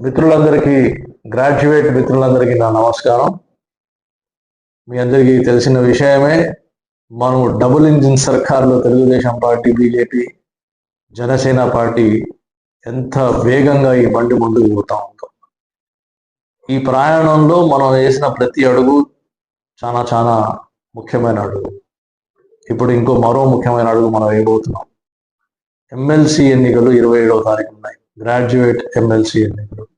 మిత్రులందరికీ గ్రాడ్యుయేట్ మిత్రులందరికీ నా నమస్కారం. మీ అందరికీ తెలిసిన విషయమే మనం double engine సర్కార్లో Telugu Desam party BJP Janasena party ఎంత వేగంగా ఈ బండి ముందుకు పోతా ఉందో. ఈ ప్రయాణంలో మనం వేసిన ప్రతి అడుగు చాలా చాలా ముఖ్యమైన అడుగు. ఇప్పుడు ఇంకో మరో ముఖ్యమైన అడుగు మనం వేయబోతున్నాం. ఎమ్మెల్సీ ఎన్నికలు ఇరవై ఏడవ తారీఖు ఉన్నాయి. గ్రాడ్యుయేట్ ఎమ్మెల్సీ ఎన్నికలు.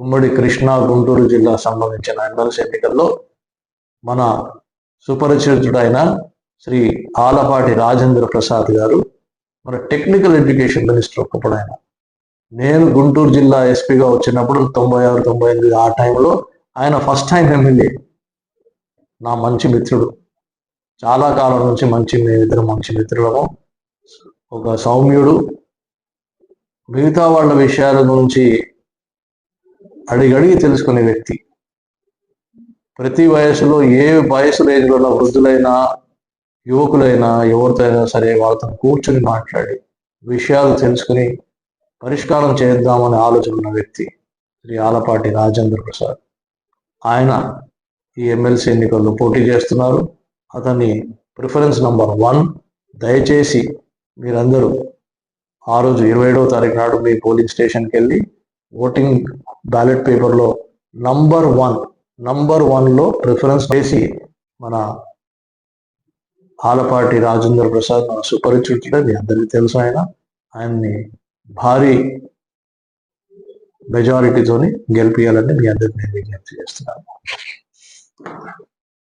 ఉమ్మడి కృష్ణా గుంటూరు జిల్లా సంబంధించిన ఎమ్మెల్సీ ఎన్నికల్లో మన సుపరిచితుడైన శ్రీ ఆలపాటి రాజేంద్ర ప్రసాద్ గారు మన టెక్నికల్ ఎడ్యుకేషన్ మినిస్టర్ ఒకప్పుడు ఆయన నేను గుంటూరు జిల్లా ఎస్పీగా వచ్చినప్పుడు తొంభై ఆరు తొంభై ఎనిమిది ఆ టైంలో ఆయన ఫస్ట్ టైం ఎమ్మెల్యే. నా మంచి మిత్రుడు. చాలా కాలం నుంచి మంచి మేమిద్దరు మంచి మిత్రులము. ఒక సౌమ్యుడు. మిగతా వాళ్ళ విషయాల గురించి అడిగడిగి తెలుసుకునే వ్యక్తి. ప్రతి వయసులో ఏ వయసు రేంజ్లో ఉన్న వృద్ధులైనా యువకులైనా ఎవరితో అయినా సరే వాళ్ళతో కూర్చుని మాట్లాడి విషయాలు తెలుసుకుని పరిష్కారం చేద్దామనే ఆలోచన ఉన్న వ్యక్తి శ్రీ ఆలపాటి రాజేంద్ర ప్రసాద్. ఆయన ఈ ఎమ్మెల్సీ ఎన్నికల్లో పోటీ చేస్తున్నారు. అతని ప్రిఫరెన్స్ నంబర్ వన్ దయచేసి మీరందరూ ఆ రోజు ఇరవై ఏడవ తారీఖు నాడు మీ పోలింగ్ స్టేషన్కి వెళ్ళి ఓటింగ్ బ్యాలెట్ పేపర్లో నంబర్ వన్ నంబర్ వన్లో ప్రిఫరెన్స్ చేసి మన ఆలపాటి రాజేంద్ర ప్రసాద్ మన సుపరిచితుడే మీ అందరికీ తెలుసు ఆయన. ఆయన్ని భారీ మెజారిటీతోని గెలిపియాలని మీ అందరికీ నేను విజ్ఞప్తి చేస్తున్నాను.